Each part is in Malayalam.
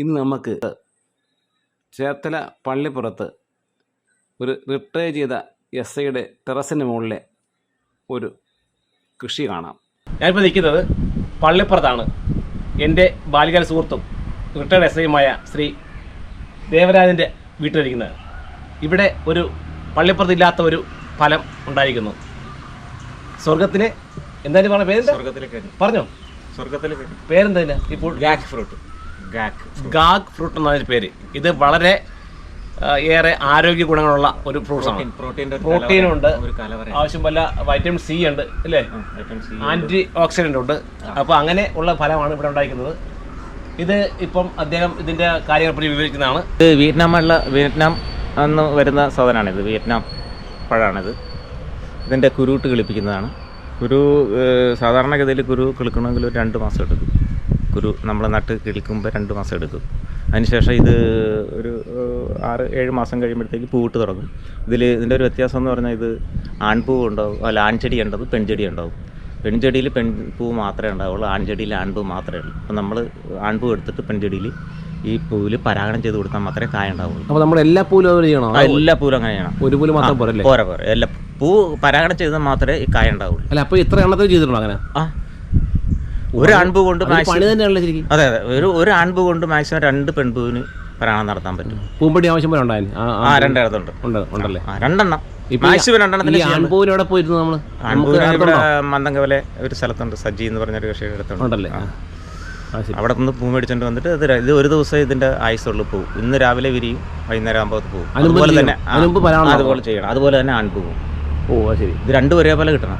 ഇന്ന് നമുക്ക് ചേർത്തല പള്ളിപ്പുറത്ത് ഒരു റിട്ടയർ ചെയ്ത എസ് ഐയുടെ ടെറസിന് മുകളിലെ ഒരു കൃഷി കാണാം. ഞാനിപ്പോൾ നിൽക്കുന്നത് പള്ളിപ്പുറത്താണ്. എന്റെ ബാലികാല സുഹൃത്തും റിട്ടയർഡ് എസ് ഐയുമായ ശ്രീ ദേവരാജന്റെ വീട്ടിലിരിക്കുന്നത്. ഇവിടെ ഒരു പള്ളിപ്പുറത്തില്ലാത്ത ഒരു ഫലം ഉണ്ടായിരിക്കുന്നു. സ്വർഗത്തിലെ എന്തായാലും പറഞ്ഞ പേര് സ്വർഗത്തിലേക്ക് പറഞ്ഞോ. സ്വർഗത്തിലേക്ക് പേരെന്താ ഇപ്പോൾ ഗാക്ക് ഫ്രൂട്ട് ഗാഗ് ഫ്രൂട്ട് എന്നതിന് പേര്. ഇത് വളരെ ഏറെ ആരോഗ്യ ഗുണങ്ങളുള്ള ഒരു ഫ്രൂട്ട്സാണ്. പ്രോട്ടീൻ പ്രോട്ടീൻ ഉണ്ട് ആവശ്യം പോലെ വൈറ്റമിൻ സി ഉണ്ട് അല്ലേ? vitamin C. ആന്റി ഓക്സിഡന്റ് ഉണ്ട്. അപ്പോൾ അങ്ങനെ ഉള്ള ഫലമാണ് ഇവിടെ ഉണ്ടായിരിക്കുന്നത് ഇത് ഇപ്പം അദ്ദേഹം ഇതിന്റെ കാര്യങ്ങളെ പറ്റി വിവരിക്കുന്നതാണ്. ഇത് വിയറ്റ്നാമുള്ള വിയറ്റ്നാം എന്ന് വരുന്ന സാധനമാണിത്. വിയറ്റ്നാം പഴമാണിത്. ഇതിന്റെ കുരുട്ട് കിളിപ്പിക്കുന്നതാണ്. കുരു സാധാരണഗതിയിൽ കുരു കിളിക്കണമെങ്കിൽ ഒരു രണ്ട് മാസം എടുക്കും. കുരു നമ്മൾ നട്ട് കിളിക്കുമ്പോൾ രണ്ട് മാസം എടുക്കും. അതിനുശേഷം ഇത് ഒരു ആറ് ഏഴ് മാസം കഴിയുമ്പോഴത്തേക്ക് പൂവിട്ട് തുടങ്ങും. ഇതിൽ ഇതിന്റെ ഒരു വ്യത്യാസം എന്ന് പറഞ്ഞാൽ ഇത് ആൺപൂവ് ഉണ്ടാവും അല്ല ആൺചെടി ഉണ്ടാവും പെൺചെടി ഉണ്ടാവും. പെൺചെടിയിൽ പെൺപൂ മാത്രമേ ഉണ്ടാവുള്ളൂ ആൺചെടിയിൽ ആൺപൂ മാത്രമേ ഉള്ളൂ. അപ്പം നമ്മൾ ആൺപൂ എടുത്തിട്ട് പെൺചെടിയിൽ ഈ പൂവിൽ പരാഗണം ചെയ്ത് കൊടുത്താൽ മാത്രമേ കായ ഉണ്ടാവുള്ളൂ. അപ്പോൾ നമ്മൾ എല്ലാ പൂലും അതുപോലെ ചെയ്യണോ? എല്ലാ പൂലും ചെയ്യണം. ഒരു പൂൽ മാത്രം പോരല്ലേ? പോരാ പോരാ. എല്ലാ പൂ പരാഗണം ചെയ്താൽ മാത്രമേ ഈ കായ ഉണ്ടാവുള്ളൂ. അല്ല അപ്പോൾ ഇത്ര എണ്ണത്തിൽ ചെയ്തിട്ടുണ്ടോ അങ്ങനെ? ആ ഒരു ആൺപൂ കൊണ്ട് അത് മാക്സിമം അതെ അതെ. ഒരു ഒരു ആൺപൂ കൊണ്ട് മാക്സിമം രണ്ട് പെൺപൂവിന് പ്രാണം നടത്താൻ പറ്റും. പൂമ്പടി ആവശ്യം പോലെ ഉണ്ടായിരുന്നു രണ്ടിടത്തുണ്ട്. ഉണ്ട് ഉണ്ടല്ലേ? രണ്ടെണ്ണം. ഇപ്പൊ ഈ- മാക്സിമം രണ്ടെണ്ണത്തിന് ഈ ആൺപൂവിന് എവിടെ പോയിരുന്നു നമ്മൾ ഇവിടെ മന്ദങ്കവലെ ഒരു സ്ഥലത്തുണ്ട്. സജ്ജി എന്ന് പറഞ്ഞൊരു കൃഷിയുടെ അടുത്തുണ്ട്. ഉണ്ടല്ലേ? ആ. ആ അവിടെ നിന്ന് പൂ മേടിച്ചോണ്ട് വന്നിട്ട് ഇത് ര- ഇത് ഒരു ദിവസം ഇതിന്റെ ആയുസുള്ളൂ പോകും ഇന്ന് രാവിലെ വിരിയും വൈകുന്നേരം ആകുമ്പോൾ പോകും അതുപോലെ തന്നെ അതുപോലെ ചെയ്യണം. അതുപോലെ തന്നെ ആൺപൂവും ഓ അത് ശരി. ഇത് രണ്ടും ഒരേപോലെ കിട്ടണം.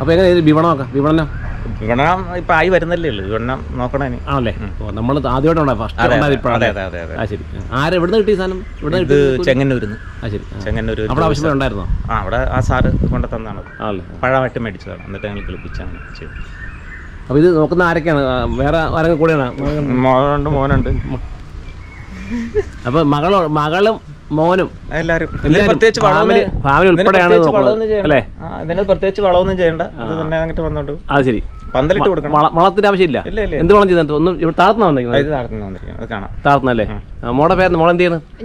അപ്പോൾ എങ്ങനെ വിപണമൊക്കെ? വിപണനം? വിപണനം ഇപ്പൊ ആയി വരുന്നല്ലേ ഉള്ളൂ. ഗുണം നോക്കണേ ആണല്ലേ? നമ്മൾ ആദ്യമായിട്ട് ഫസ്റ്റ് ആ ശരി. ആരെ എവിടെ കിട്ടി കിട്ടിയ സാധനം? ഇവിടെ ഇത് ചെങ്ങന്നൂരിന്ന്. ആ ശരി. ചെങ്ങന്നൂർ അവിടെ ആവശ്യം ഉണ്ടായിരുന്നോ? ആ അവിടെ ആ സാറ് കൊണ്ടു തന്നാണ് പഴമായിട്ട് മേടിച്ചതാണ്. എന്നിട്ട് ഞങ്ങൾ കളിപ്പിച്ചാണ് ചെയ്തത്. അപ്പോൾ ഇത് നോക്കുന്ന ആരൊക്കെയാണ്? വേറെ ആരൊക്കെ കൂടെയാണ്? മോനുണ്ട് മോനുണ്ട്. അപ്പോൾ മകളോ മകളും മോനും. എല്ലാവരും പ്രത്യേകിച്ച് ഫാമിലി ഉൾപ്പെടെയാണ്. അല്ലേ? ആ, ഇതിന് പ്രത്യേകിച്ച് വളമൊന്നും ചെയ്യണ്ട. ഇത് തന്നെ അങ്ങോട്ട് വന്നോണ്ട്. അത് ശരി. പന്തലിട്ട് കൊടുക്കണം. വളത്തിന്റെ ആവശ്യമില്ല. ഇല്ല ഇല്ല എന്ത് വളം ചെയ്തിട്ട് ഒന്നും ഇവിടെ താഴ്ത്തുന്ന വന്നിരിക്കുന്നത്. താഴ്ത്തുന്നല്ലേ മോടെ പേര് മോളെ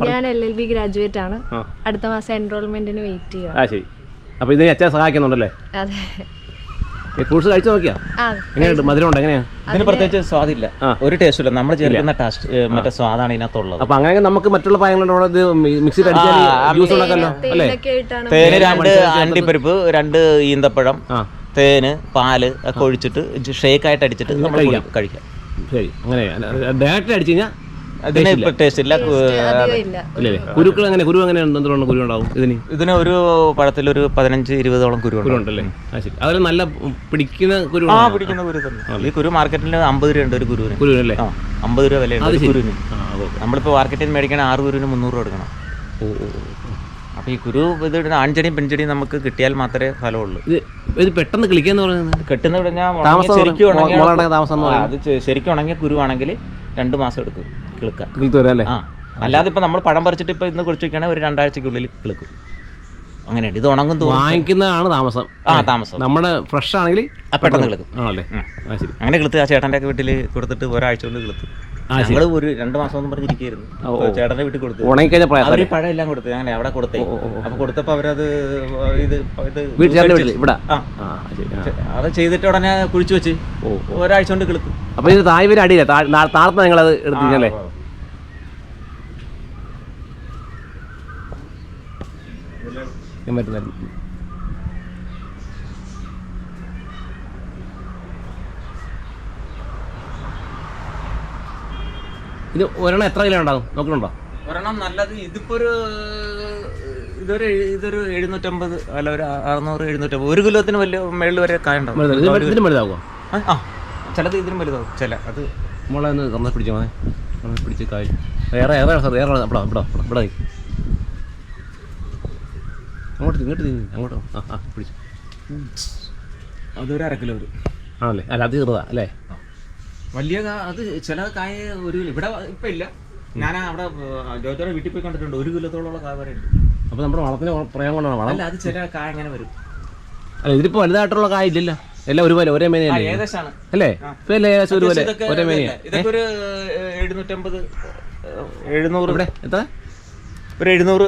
ഞാൻ എൽ എൽ ബി ഗ്രാജുവേറ്റ് ആണ്. അടുത്ത മാസം എൻറോൾമെന്റിന് വെയിറ്റ് ആ ശരി. അപ്പോൾ ഇതിനെ അച്ഛൻ സഹായിക്കുന്നുണ്ടല്ലേ? അതെ. ഫ്രൂട്ട്സ് കഴിച്ചു നോക്കിയാ? എങ്ങനെയുണ്ട്? മധുരം ഉണ്ട് എങ്ങനെയാ? ഇതിന് പ്രത്യേകിച്ച് സ്വാദില്ല. ഒരു ടേസ്റ്റ് ഇല്ല. നമ്മൾ ചേർക്കുന്ന ടാസ്റ്റ് മറ്റേ സ്വാദാണ് ഇതിനകത്തുള്ളത്. അപ്പോൾ അങ്ങനെ നമുക്ക് മറ്റുള്ള പഴങ്ങളുടെ ഇത് മിക്സിയിൽ അടിച്ചാൽ ജ്യൂസ് ഉണ്ടാക്കല്ലോ അല്ലേ? തേന് രണ്ട് അണ്ടിപ്പരിപ്പ് രണ്ട് ഈന്തപ്പഴം തേന് പാൽ ഒക്കെ ഒഴിച്ചിട്ട് ഷേക്ക് ആയിട്ട് അടിച്ചിട്ട് നമ്മൾ കഴിക്കാം. ശരി. അങ്ങനെ ഡയറക്റ്റ് അടിച്ചു കഴിഞ്ഞാൽ ടേസ്റ്റ് ഇല്ല. കുരുക്കൾ അങ്ങനെ കുരു അങ്ങനെ എന്തുകൊണ്ട് കുരു ഉണ്ടാവും ഇതിന്? ഇതിന് ഒരു പഴത്തിൽ ഒരു പതിനഞ്ച് ഇരുപതോളം കുരു കുരു ഉണ്ട് ഉണ്ടല്ലേ? ആ ശരി. അതിൽ നല്ല പിടിക്കുന്ന കുരു ആ പിടിക്കുന്ന കുരു തന്നെ. ഈ കുരു മാർക്കറ്റിൽ അമ്പത് രൂപ ഉണ്ട് ഒരു കുരുവിന്. കുരു അല്ലേ? ആ അമ്പത് രൂപ വിലയുണ്ട് കുരുവിന്. ആ ഓക്കെ. നമ്മളിപ്പോൾ മാർക്കറ്റിൽ നിന്ന് മേടിക്കണ ആറ് കുരുവിന് മുന്നൂറ് രൂപ ഓ. അപ്പോൾ ഈ കുരു ഇത് ഇടുന്ന ആൺചെടിയും പെൺചെടിയും നമുക്ക് കിട്ടിയാൽ മാത്രമേ ഫലമുള്ളൂ. ഇത് ഇത് പെട്ടെന്ന് കിളിക്കാന്ന് പറയുന്നത്? കെട്ടുന്ന ശരിക്കും അത് ശരിക്കും ഉണങ്ങിയ കുരുവാണെങ്കിൽ രണ്ട് മാസം എടുക്കും. കിളുക്കാൻ കിളിത്ത് വരാം അല്ലേ? ആ. അല്ലാതെ ഇപ്പം നമ്മൾ പഴം പറിച്ചിട്ട് ഇപ്പം ഇന്ന് കുറിച്ച് വെക്കുകയാണെങ്കിൽ ഒരു രണ്ടാഴ്ചക്കുള്ളിൽ കിളുക്കും. അങ്ങനെയുണ്ട്. ഇത് ഉണങ്ങും വാങ്ങിക്കുന്നതാണ് താമസം. ആ താമസം. നമ്മുടെ ഫ്രഷ് ആണെങ്കിൽ പെട്ടെന്ന് കിളുക്കും. ആണല്ലേ? ശരി. അങ്ങനെ കിളുത്ത് ആ ചേട്ടന്റെ ഒക്കെ വീട്ടിൽ കൊടുത്തിട്ട് ഒരാഴ്ച കൊണ്ട് കിളുത്ത്. ഞങ്ങൾ ഒരു രണ്ട് മാസം ഒന്നും പറഞ്ഞിരിക്കുന്നു ചേട്ടന്റെ വീട്ടിൽ കൊടുത്തു. അവർ പഴം എല്ലാം കൊടുത്തു. അങ്ങനെ അവിടെ കൊടുത്തേ. അപ്പൊ കൊടുത്തപ്പോ അവരത് ഇത് ഇത്. അത് ചെയ്തിട്ട് ഉടനെ കുഴിച്ചു വെച്ച്. ഒരാഴ്ച കൊണ്ട് കിളുത്തു അപ്പൊ ഇത് തായ് വരെ അടിയില്ല? താഴ്ത്ത ഞങ്ങൾ അത് എടുത്തില്ലേ ഇത് ഒരെണ്ണം എത്ര കിലോ ഉണ്ടാകും? നോക്കുന്നുണ്ടോ ഒരെണ്ണം നല്ലത് ഇതിപ്പോ ഒരു ഇതൊരു ഇതൊരു എഴുന്നൂറ്റമ്പത് അല്ല ഒരു അറുന്നൂറ് എഴുന്നൂറ്റമ്പത്. ഒരു കിലോത്തിന് വലിയ മേളിൽ വരെ കായ ഉണ്ടാവും. വലുതാകുമോ ആ, ആ. ചിലത് ഇതിലും വലുതാവും. ചില അത് മോളെ ഒന്ന് നമ്മളെ പിടിച്ചോ മോനെ. ഒന്ന് പിടിച്ച് കായ്. വേറെ ഏറെ സാർ വേറെ ഇവിടെ ഇവിടെ ഇവിടെ അങ്ങോട്ട് ഇങ്ങോട്ട് തിരിഞ്ഞു. അങ്ങോട്ട് ആ ആ പിടിച്ചു. അതൊരു അര കിലോ വരും ആണല്ലേ? അല്ല അത് ചെറുതാ അല്ലേ? വലിയ അത് ചില കായ ഒരു ഇവിടെ ഇപ്പം ഇല്ല. ഞാൻ അവിടെ ജോജോയുടെ വീട്ടിൽ പോയി കണ്ടിട്ടുണ്ട്. ഒരു കിലോത്തോളം കായ വരെ ഉണ്ട്. അപ്പോൾ നമ്മുടെ വളത്തിന് പ്രയോഗം കൊണ്ടാണ് വളം. അല്ല അത് ചില കായ അങ്ങനെ വരും. അല്ല ഇതിപ്പോൾ വലുതായിട്ടുള്ള കായ ഇല്ലല്ലോ. എല്ലാം ഒരുപോലെ ഒരേ മേനയല്ലേ ഏകദേശമാണ് അല്ലേ? ഇപ്പൊ ഏകദേശം ഒരുപോലെ ഒരേ മേനയാ? ഇതൊക്കെ ഒരു എഴുന്നൂറ്റമ്പത് എഴുന്നൂറ് ഇവിടെ എത്ര? ഒരു എഴുന്നൂറ്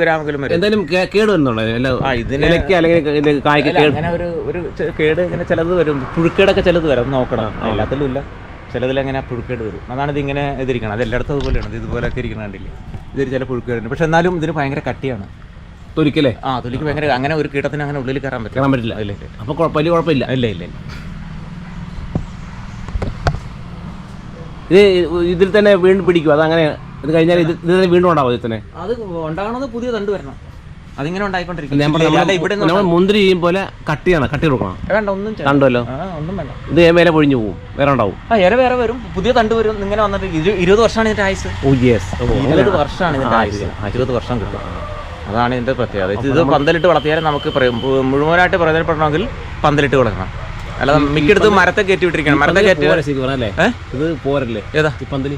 ഗ്രാമെങ്കിലും വരും. എന്തായാലും കേട് വരുന്നുണ്ടോ ആ, അല്ലെങ്കിൽ കായ്ക്ക് കേട് അങ്ങനെ ഒരു ഒരു കേട് ഇങ്ങനെ ചിലത് വരും. പുഴുക്കേടൊക്കെ ചിലത് വരും. നോക്കണം. എല്ലാത്തിലും ഇല്ല. ചിലതിൽ അങ്ങനെ പുഴുക്കേട് വരും. അതാണ് ഇത് ഇങ്ങനെ ഇതിരിക്കണം അത് എല്ലായിടത്തും അതുപോലെയാണ് ഇത് ഇതുപോലെയൊക്കെ ഇരിക്കണം കണ്ടില്ലേ? ഇതൊരു ചില പുഴുക്കേടുണ്ട് പക്ഷെ എന്നാലും ഇതിന് ഭയങ്കര കട്ടിയാണ്. തൊലിക്കല്ലേ? ആ തൊലിക്ക് ഭയങ്കര അങ്ങനെ ഒരു കീടത്തിന് അങ്ങനെ ഉള്ളിൽ കയറാൻ പറ്റും കയറാൻ പറ്റില്ല. ഇല്ല അപ്പോൾ വലിയ കുഴപ്പമില്ല. ഇല്ല ഇല്ല ഇത് ഇതിൽ തന്നെ വീണ്ടും പിടിക്കും. അതങ്ങനെ ഇത് കഴിഞ്ഞാൽ ഇത് ഇത് തന്നെ വീണ്ടും ഉണ്ടാവും ഇതിൽ തന്നെ. അത് ഉണ്ടാകണത് പുതിയ തണ്ട് വരണം. അതിങ്ങനെ ഉണ്ടായിക്കൊണ്ടിരിക്കും. നമ്മൾ മുന്തിരി ചെയ്യും പോലെ കട്ട് ചെയ്യണം. കട്ടി കൊടുക്കണം. വേണ്ട ഒന്നും. കണ്ടല്ലോ ഒന്നും വേണ്ട. ഇത് മേലെ പൊഴിഞ്ഞു പോകും. വേറെ ഉണ്ടാവും. ആ ഇല വേറെ വരും. പുതിയ തണ്ട് വരും. ഇങ്ങനെ വന്നിട്ട് ഇരു- ഇരുപത് വർഷമാണ് ഇതിന്റെ ആയുസ്. ഓ യെസ് ഇരുപത് വർഷമാണ് ഇതിന്റെ ആയുസ്. ഇരുപത് വർഷം കിട്ടും. അതാണ് ഇതിന്റെ പ്രത്യേകത. ഇത് ഇത് പന്തലിട്ട് വളർത്തിയാലും നമുക്ക് മുഴുവനായിട്ട് പ്രയോജനപ്പെടണമെങ്കിൽ പന്തലിട്ട് വളർത്തണം അല്ല മിക്കടുത്ത് മരത്തെ കയറ്റി വിട്ടിരിക്കണം. മരത്തെ ഇത് പോരല്ലേ? ഏതാ? പന്തൽ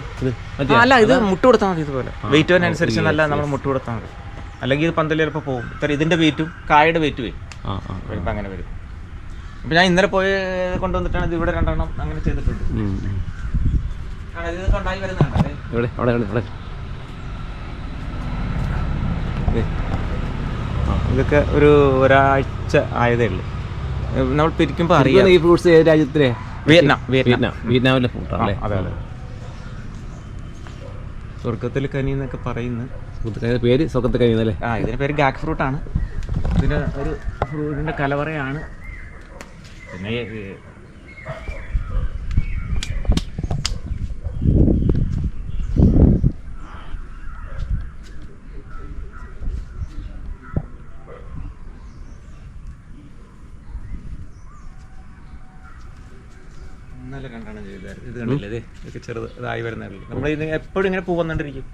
അല്ല ഇത് മുട്ട് കൊടുത്താൽ മതി ഇതുപോലെ. വെയിറ്റ് അനുസരിച്ച് നല്ല നമ്മൾ മുട്ട് കൊടുത്താൽ മതി. അല്ലെങ്കിൽ ഇത് പന്തലി ചിലപ്പോൾ പോകും. ഇത്ര ഇതിന്റെ വെയിറ്റും കായയുടെ വെയിറ്റ് വരും ആ അങ്ങനെ വരും. അപ്പൊ ഞാൻ ഇന്നലെ പോയി കൊണ്ടുവന്നിട്ടാണ് ഇത് ഇവിടെ രണ്ടെണ്ണം അങ്ങനെ ചെയ്തിട്ടുണ്ട്. ഇത് ഉണ്ടായി വരുന്നതാണ് എവിടെ അവിടെ അവിടെ ഇവിടെ ഇതൊക്കെ ഒരു ഒരാഴ്ച ആയതേ ഉള്ളൂ. നമ്മൾ പിരിക്കുമ്പോൾ അറിയാം. ഈ ഫ്രൂട്ട്സ് ഏത് രാജ്യത്തിലെ? Vietnam Vietnam. വിയറ്റ്നാം. വിയറ്റ്നാമിലെ ഫ്രൂട്ടാണ് അതെ അതെ. സ്വർഗത്തിൽ കനി എന്നൊക്കെ പറയുന്നു പേര് സ്വർഗത്തിൽ കനി എന്നല്ലേ? ആ ഇതിന്റെ പേര് ഗാക്ക് ഫ്രൂട്ടാണ് ഇതിന് ഒരു ഫ്രൂട്ടിന്റെ കലവറയാണ്. പിന്നെ ഈ കണ്ടാണ് ചെയ്തായിരുന്നു ഇത് കണ്ടില്ലേ? ഇത് ഇതൊക്കെ ചെറുത് ഇതായി വരുന്നതല്ലേ? നമ്മൾ ഇത് എപ്പോഴും ഇങ്ങനെ പൂ വന്നിട്ടിരിക്കും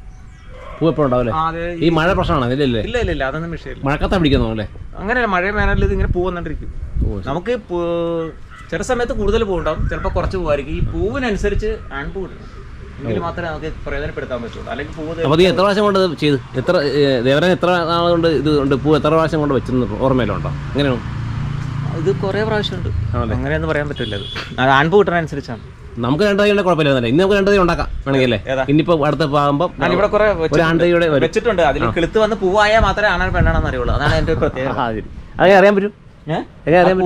പൂ എപ്പോഴും ഉണ്ടാവും അല്ലേ ആ, അതെ. ഈ മഴ പ്രശ്നമാണ്? ഇല്ല ഇല്ല. ഇല്ല അതൊന്നും വിഷയമില്ല. മഴക്കത്ത പിടിക്കുന്നു അല്ലേ അങ്ങനെയല്ല മഴ വേനലിൽ ഇത് ഇങ്ങനെ പൂ വന്നിട്ടിരിക്കും ഓ, നമുക്ക് പൂ- ചില സമയത്ത് കൂടുതൽ പൂവുണ്ടാവും ചിലപ്പോൾ കുറച്ച് പൂവായിരിക്കും. ഈ പൂവിനനുസരിച്ച് ആൺപൂ ഇടണം. എങ്കിൽ മാത്രമേ നമുക്ക് പ്രയോജനപ്പെടുത്താൻ പറ്റുള്ളൂ അല്ലെങ്കിൽ പൂവ് അപ്പോൾ നീ എത്ര പ്രാവശ്യം കൊണ്ട് ഇത് ചെയ്ത്? എത്ര ഏ, ദേവരൻ എത്ര നാൾ കൊണ്ട് ഇത് ഉണ്ട്? പൂ എത്ര പ്രാവശ്യം കൊണ്ട് വെച്ചെന്ന് ഓർമ്മയിലുണ്ടോ? എങ്ങനെയാണ്? ഇത് കുറേ പ്രാവശ്യമുണ്ട്? അങ്ങനെയൊന്നും പറയാൻ പറ്റില്ല അത്. ആൺപു കിട്ടണനുസരിച്ചാണ് നമുക്ക് രണ്ടു കുഴപ്പമില്ല ഇന്ന് നമുക്ക് രണ്ടു ഉണ്ടാക്കാം. വേണമെങ്കിൽ അല്ലേ? ഇനിയിപ്പോ അടുത്ത പാകുമ്പോൾ ഞാൻ ഇവിടെ കുറെ ആണ്ടയുടെ വെച്ചിട്ടുണ്ട്. അതിൽ കിളുത്ത് വന്ന് പൂവായാൽ മാത്രമേ ആണാൻ പെണ്ണാണെന്ന് അറിയുള്ളൂ. അതാണ് എന്റെ പ്രത്യേകത. ശരി. അറിയാൻ പറ്റും.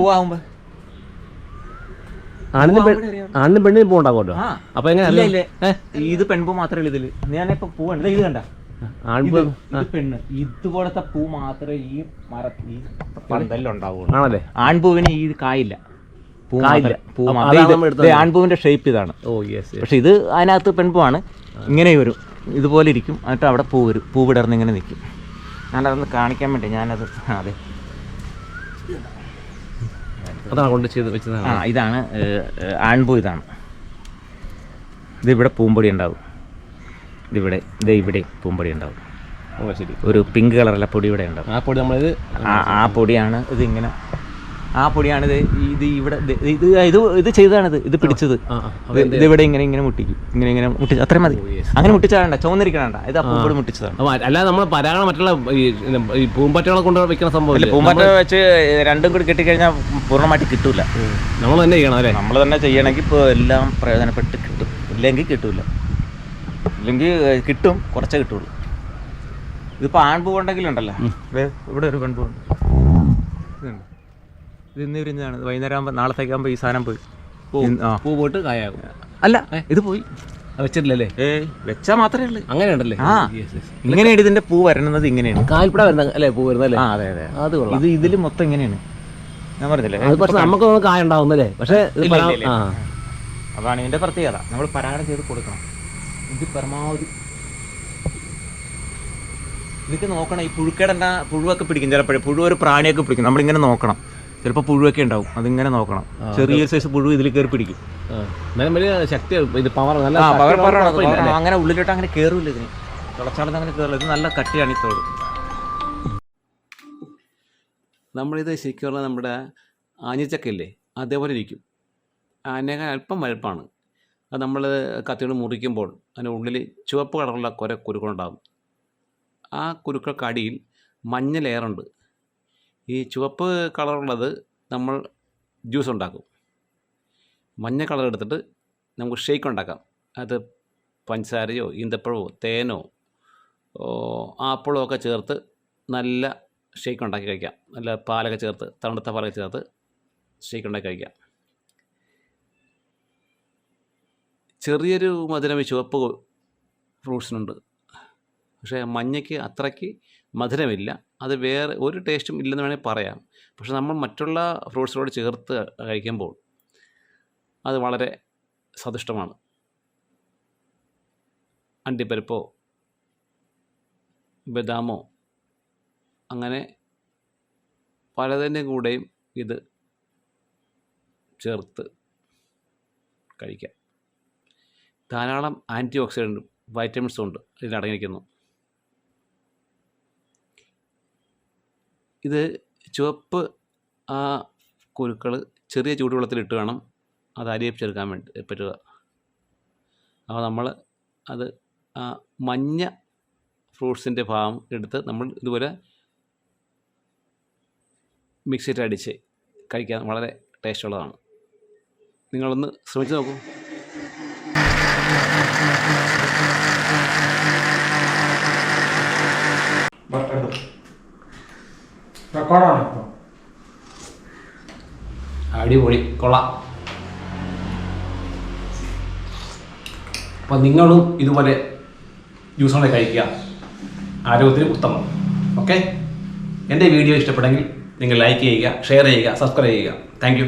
പൂവാകുമ്പോ. ആണിനും ആണിനും പെണ്ണിനും പൂ ഉണ്ടാകുമല്ലോ അപ്പൊ എങ്ങനെ? ഇത് പെൺപൂ മാത്രമേ ഉള്ളൂ ഇതിൽ. ഞാനിപ്പോ പൂവുണ്ട്. ഇത് കണ്ട? പെണ്ണ്. ഇതുപോലത്തെ പൂ മാത്രമേ ഈ മരത്തിൽ ഈ ആണല്ലേ? ആൺപൂവിന് ഈ കായില്ല. ഇത്. ഇത് ആൺപൂവിന്റെ ഷേപ്പ് ഇതാണ്. ഓ യെസ് പക്ഷെ ഇത് അതിനകത്ത് പെൺപൂവാണ്. ഇങ്ങനെ വരും. ഇതുപോലെ ഇരിക്കും. എന്നിട്ട് അവിടെ പൂ വരും. പൂ വിടർന്ന് ഇങ്ങനെ നിൽക്കും ഞാനതൊന്ന് കാണിക്കാൻ വേണ്ടി ഞാനത് ആ, അതെ. അതാണ് കൊണ്ട് ചെയ്ത് ആ വെച്ചതാണ് ഇതാണ് ആൺപൂ ഇതാണ്. ഇതിവിടെ പൂമ്പൊടി ഉണ്ടാവും. ഇതിവിടെ ഇത് ഇവിടെ പൂമ്പൊടി ഉണ്ടാവും. ഓ ശരി. ഒരു പിങ്ക് കളറുള്ള പൊടി ഇവിടെ ഉണ്ടാവും. ആ പൊടി നമ്മളിത് ആ ആ പൊടിയാണ് ഇത് ഇങ്ങനെ ആ പൊടിയാണ് ഇത് ഇത് ഇവിടെ ഇത് ഇത് ഇത് ചെയ്തതാണിത് ഇത് പിടിച്ചത്. ഇത് ഇവിടെ ഇങ്ങനെ ഇങ്ങനെ മുട്ടിക്കും ഇങ്ങനെ ഇങ്ങനെ മുട്ടി അത്രയും മതി. അങ്ങനെ മുട്ടിച്ചാണ്ട ചുവന്നിരിക്കണണ്ട. ഇത് ആ പൂമ്പൊടി മുട്ടിച്ചതാണ്. അല്ലാതെ നമ്മൾ പരാഗണം മറ്റുള്ള ഈ ഈ പൂമ്പറ്റകളെ കൊണ്ട് വെക്കുന്ന സംഭവം ഇല്ല? പൂമ്പാറ്റ വെച്ച് രണ്ടും കൂടി കിട്ടിക്കഴിഞ്ഞാൽ പൂർണമായിട്ട് കിട്ടൂല. നമ്മൾ തന്നെ ചെയ്യണം അല്ലേ? നമ്മൾ തന്നെ ചെയ്യണമെങ്കിൽ ഇപ്പോൾ എല്ലാം പ്രയോജനപ്പെട്ട് കിട്ടും. ഇല്ലെങ്കിൽ കിട്ടൂല. ഇല്ലെങ്കിൽ കിട്ടും. കുറച്ചേ കിട്ടുള്ളൂ. ഇതിപ്പോൾ ആൺപൂ ഉണ്ടെങ്കിലുണ്ടല്ലോ ഉണ്ടല്ലേ? ഇവിടെ ഒരു പെൺപൂ ഉണ്ട്. ഇതുണ്ട്. ഇത് ഇന്ന് വിരിഞ്ഞതാണ് ഇത് വൈകുന്നേരം ആകുമ്പോൾ നാളത്തേക്കാകുമ്പോൾ ഈ സാധനം പോയി. ആ. പൂ പോയിട്ട് കായാകും. അല്ല ഇത് പോയി. വെച്ചിട്ടില്ലല്ലേ? ഏയ് വെച്ചാൽ മാത്രമേ ഉള്ളൂ. അങ്ങനെ ഉണ്ടല്ലേ? ആ. ഇങ്ങനെയാണ് ഇതിന്റെ പൂ വരണത് ഇങ്ങനെയാണ്. കാൽപ്പട വരുന്ന അല്ലേ പൂ വരുന്നല്ലേ അല്ലേ? അതെ അതെ. അത് ഇത് ഇതിൽ മൊത്തം ഇങ്ങനെയാണ്. ഞാൻ പറഞ്ഞില്ലേ? അത് പക്ഷെ നമുക്ക് കായ ഉണ്ടാവുന്നല്ലേ പക്ഷേ അതാണ് ഇതിന്റെ പ്രത്യേകത. നമ്മൾ പരാഗണം ചെയ്ത് കൊടുക്കണം. ഇത് പരമാവധി. ഇതൊക്കെ നോക്കണം. ഈ പുഴുക്കേടണ്ട പുഴുവൊക്കെ പിടിക്കും ചിലപ്പോഴേ. പുഴു ഒരു പ്രാണിയൊക്കെ പിടിക്കും. നമ്മളിങ്ങനെ നോക്കണം. ചിലപ്പോൾ പുഴുവൊക്കെ ഉണ്ടാവും. അതിങ്ങനെ നോക്കണം. ചെറിയ സൈസ് പുഴു ഇതിൽ കയറി പിടിക്കും. ശക്തി ഇത് പവർ നല്ല പവർ പവർ? അങ്ങനെ ഉള്ളിലോട്ട് അങ്ങനെ കയറില്ല ഇതിന്. തുളച്ചാളത്ത് അങ്ങനെ കയറില്ല ഇത് നല്ല കട്ടിയാണ് ഈ തോട്. നമ്മളിത് ശരിക്കും പറഞ്ഞാൽ നമ്മുടെ ആഞ്ഞിച്ചക്കയില്ലേ? അതേപോലെ ഇരിക്കും. അതിനേക്കാൾ അല്പം വലുപ്പമാണ് അത് നമ്മൾ കത്തിയോട് മുറിക്കുമ്പോൾ അതിന്റെ ഉള്ളിൽ ചുവപ്പ് കളറുള്ള കുറേ കുരുക്കളുണ്ടാകും ആ കുരുക്കൾക്കടിയിൽ മഞ്ഞ ലെയറുണ്ട് ഈ ചുവപ്പ് കളറുള്ളത് നമ്മൾ ജ്യൂസ് ഉണ്ടാക്കും. മഞ്ഞ കളർ എടുത്തിട്ട് നമുക്ക് ഷേക്ക് ഉണ്ടാക്കാം. അത് പഞ്ചസാരയോ ഈന്തപ്പഴമോ തേനോ ആപ്പിളോ ഒക്കെ ചേർത്ത് നല്ല ഷേക്ക് ഉണ്ടാക്കി കഴിക്കാം. നല്ല പാലൊക്കെ ചേർത്ത് തണുത്ത പാലൊക്കെ ചേർത്ത് ഷേക്ക് ഉണ്ടാക്കി കഴിക്കാം. ചെറിയൊരു മധുരം ചുവപ്പ് ഫ്രൂട്ട്സിനുണ്ട്. പക്ഷേ മഞ്ഞയ്ക്ക് അത്രയ്ക്ക് മധുരമില്ല. അത് വേറെ ഒരു ടേസ്റ്റും ഇല്ലെന്ന് വേണമെങ്കിൽ പറയാം. പക്ഷെ നമ്മൾ മറ്റുള്ള ഫ്രൂട്ട്സിനോട് ചേർത്ത് കഴിക്കുമ്പോൾ അത് വളരെ സതുഷ്ടമാണ് അണ്ടിപ്പരിപ്പോ ബദാമോ അങ്ങനെ പലതിന്റെ കൂടെയും ഇത് ചേർത്ത് കഴിക്കാം. ധാരാളം ആന്റി ഓക്സിഡന്റും വൈറ്റമിൻസും ഉണ്ട് ഇതിനടങ്ങിയിരിക്കുന്നു ഇത് ചുവപ്പ് ആ കുരുക്കൾ ചെറിയ ചൂടുവെള്ളത്തിലിട്ട് വേണം അത് അരിയിപ്പിച്ചെടുക്കാൻ വേണ്ടി പറ്റുക. അപ്പോൾ നമ്മൾ അത് ആ മഞ്ഞ ഫ്രൂട്ട്സിന്റെ ഭാഗം എടുത്ത് നമ്മൾ ഇതുപോലെ മിക്സിയിട്ട് അടിച്ച് കഴിക്കാൻ വളരെ ടേസ്റ്റുള്ളതാണ്. നിങ്ങളൊന്ന് ശ്രമിച്ചു നോക്കൂ. റെക്കോർഡാണ് ഇപ്പം അടിപൊളി. കൊള്ളാം. അപ്പം നിങ്ങളും ഇതുപോലെ ജ്യൂസുകളെ കഴിക്കുക. ആരോഗ്യത്തിന് ഉത്തമം. ഓക്കെ എന്റെ വീഡിയോ ഇഷ്ടപ്പെട്ടെങ്കിൽ നിങ്ങൾ ലൈക്ക് ചെയ്യുക ഷെയർ ചെയ്യുക സബ്സ്ക്രൈബ് ചെയ്യുക. താങ്ക്